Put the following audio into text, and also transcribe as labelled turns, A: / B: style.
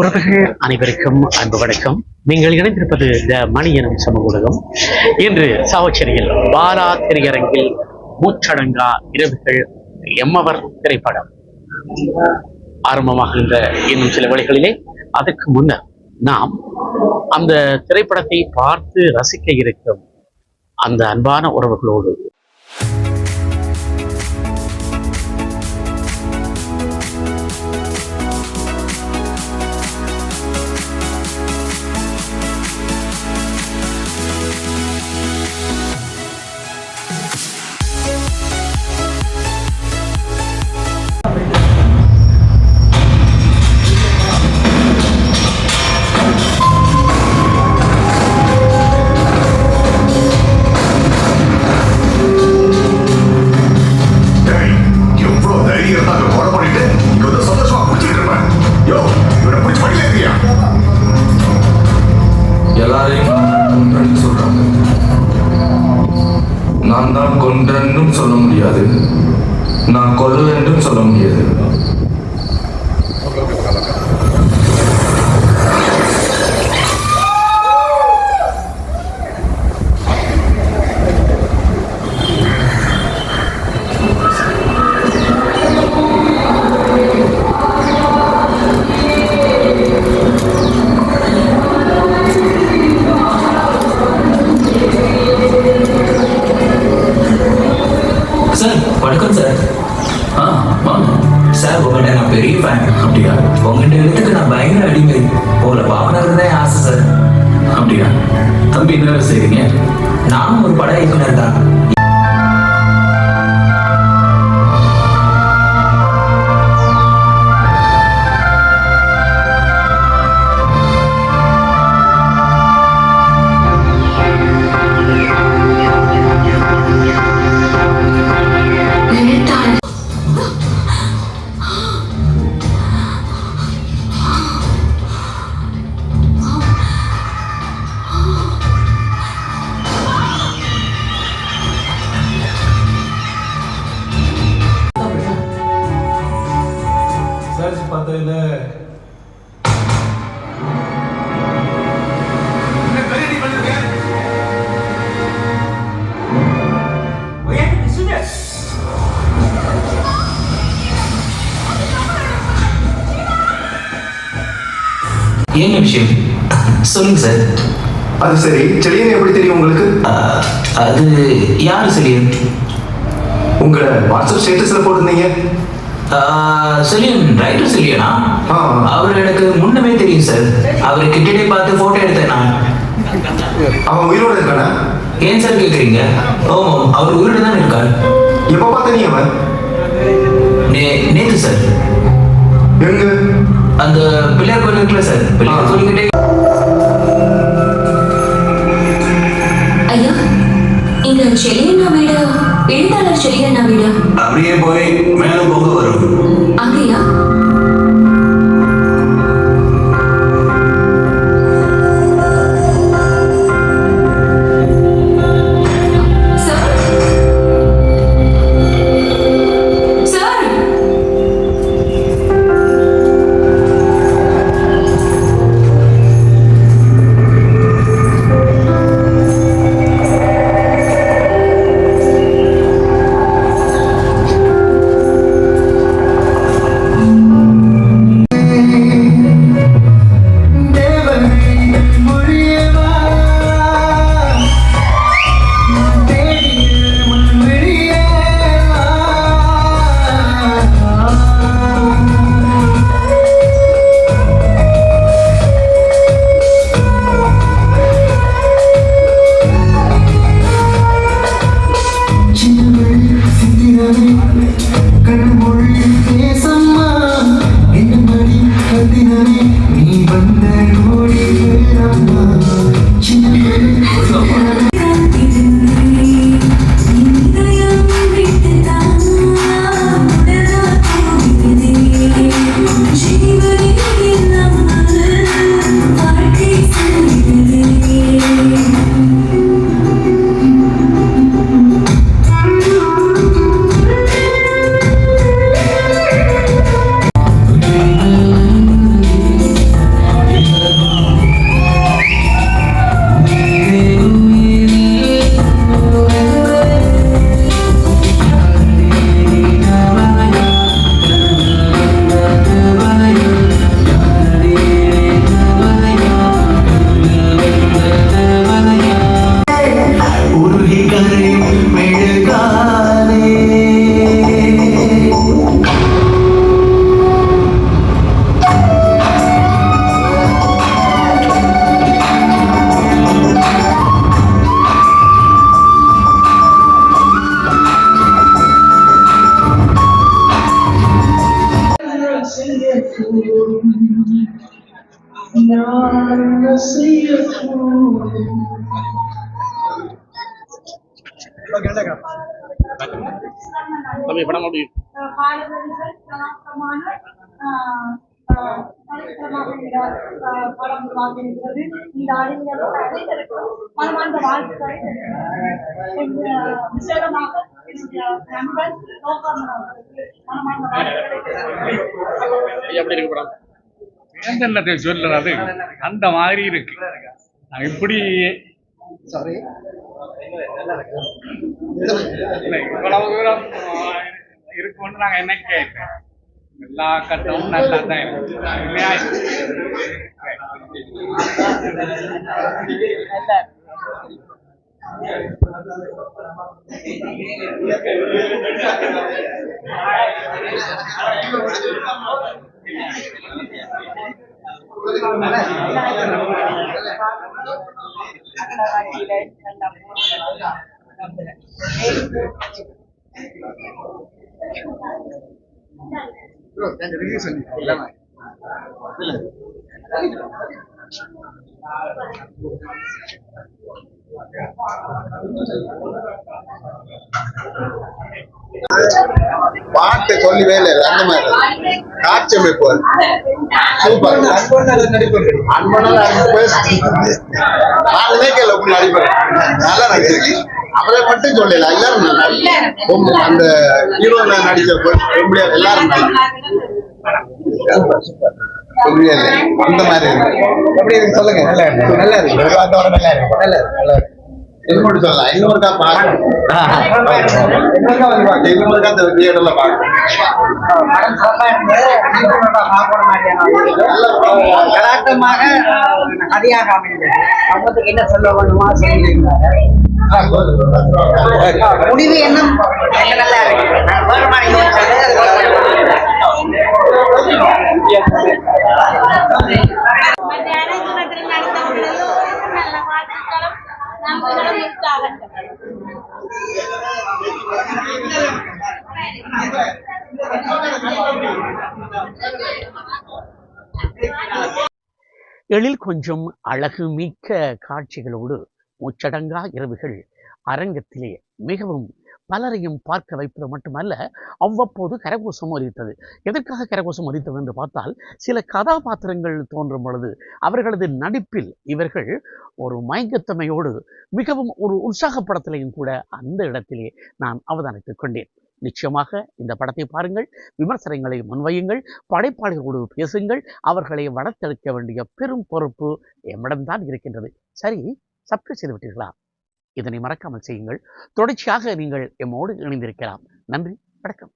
A: உறவுகள் அனைவருக்கும் அன்பு வணக்கம். நீங்கள் இணைந்திருப்பது த மணி எனும் சமூக ஊடகம் இன்று சாவச்சேரியில் பாலா திரையரங்கில் மூச்சடங்கா இரவுகள் எம்மவர் திரைப்படம். ஆரம்பமாகின்ற இன்னும் சில வழிகளிலே அதற்கு முன்னர் நாம் அந்த திரைப்படத்தை பார்த்து ரசிக்க இருக்கும் அந்த அன்பான உறவுகளோடு
B: கொல்லலன்றும்
C: உங்களை பார்க்கறது தான் ஆசை சார். அப்படியா? தம்பி என்ன செய்றீங்க? நானும் ஒரு பட இயக்குனர் தான்.
B: பார்த்ததுல
C: என்ன விஷயம்? சொல்லுங்க சார்
D: அது சரி. செலியன் எப்படி தெரியும் உங்களுக்கு?
C: அது யார் செலியன்
D: உங்களை வாட்ஸ்அப் ஸ்டேட்டஸ்ல போட்டிருந்தீங்க.
C: செலியன் ரைட்டர் செலியனா. அவர் எனக்கு முன்னமே தெரியும் சார் அவர் கிட்டே பார்த்து போட்டோ எடுத்தேன் நான்.
D: அவன் உயிரோட இருக்கானா?
C: ஏன் சார் கேக்குறீங்க? ஓ அவர் உயிரோட தான் இருக்கார்.
D: எப்ப பார்த்த நீ அவன்?
C: நே நேத்து சார்
D: எங்க?
C: அந்த பிள்ளையார் கோயில் இருக்குல்ல சார் பிள்ளையார். கோயில்கிட்டே.
E: ஐயா இங்க செலியண்ணா வீடு எழுத்தாளர் செலியண்ணா வீடு.
F: அப்படியே போய் மேலே
A: தம்பி படம் அப்படி
G: படம் உருவாகியிருக்கிறது. இந்த அறிஞர்கள் அனைவருக்கும் மனமார்ந்த வாழ்த்துக்களை விசேடமாக மனமார்ந்த வாழ்த்துக்களை தெரிவிக்கிறேன்.
A: எப்படி இருக்கு படம்
H: என்னத்தை சொல்றது அந்த மாதிரி இருக்கு. நான் இப்படி இல்லை, இவ்வளவு தூரம் இருக்கும்னு நாங்க என்ன கேட்டேன்? எல்லா கட்டமும் நல்லா தான் இருக்கு. இல்லையா?
I: பாட்டு சொல்லி வேலை அந்த மாதிரி. காட்சி அமைப்பு சூப்பர் அன்பனால் நாலு நேக்கல உள்ள அடிப்படை. நல்லா நடிச்சிருக்கு அவரை மட்டும் சொல்லல எல்லாரும் நல்லா அந்த ஹீரோ நடிச்ச ரொம்ப எல்லாரும் நல்லா அந்த மாதிரி இருக்கு. எப்படி இருக்கு? சொல்லுங்க. நல்லா இருக்கு நல்லா இருக்கு. நல்லா இருக்கு. நல்லா இருக்கு. நல்லா இருக்கு. இன்னொரு சொல்லலாம் இன்னொருக்கா பார்க்கணும் இன்னொருக்கா வந்து பார்க்க இன்னொருக்கா அந்த தியேட்டர்ல பார்க்கணும்
J: யதார்த்தமாக கதையாக அமைந்தது சம்பத்துக்கு என்ன? சொல்ல வேண்டுமா சொல்லியிருந்தாங்க முடிவு எண்ணம் நல்ல நல்லா இருக்கு.
A: எழில் கொஞ்சம் அழகு மிக்க காட்சிகளோடு முச்சடங்கா இரவுகள் அரங்கத்திலே மிகவும் பலரையும் பார்க்க வைப்பது மட்டுமல்ல அவ்வப்போது கரகோஷம் ஒலித்தது எதற்காக கரகோஷம் ஒலித்தது என்று பார்த்தால் சில கதாபாத்திரங்கள் தோன்றும் பொழுது அவர்களது நடிப்பில் இவர்கள் ஒரு மயங்கத்தமையோடு மிகவும் ஒரு உற்சாகப்படத்திலையும் கூட அந்த இடத்திலே நான் அவதானித்துக் கொண்டேன். நிச்சயமாக இந்த படத்தை பாருங்கள் விமர்சனங்களை முன்வையுங்கள் படைப்பாளிகளோடு பேசுங்கள் அவர்களை வளர்த்தெடுக்க வேண்டிய பெரும் பொறுப்பு எம்மிடம்தான் இருக்கின்றது. சரி சப்ஸ்கிரைப் செய்து விட்டீர்களா? இதனை மறக்காமல் செய்யுங்கள். தொடர்ச்சியாக நீங்கள் எம்மோடு இணைந்திருக்கலாம். நன்றி வணக்கம்.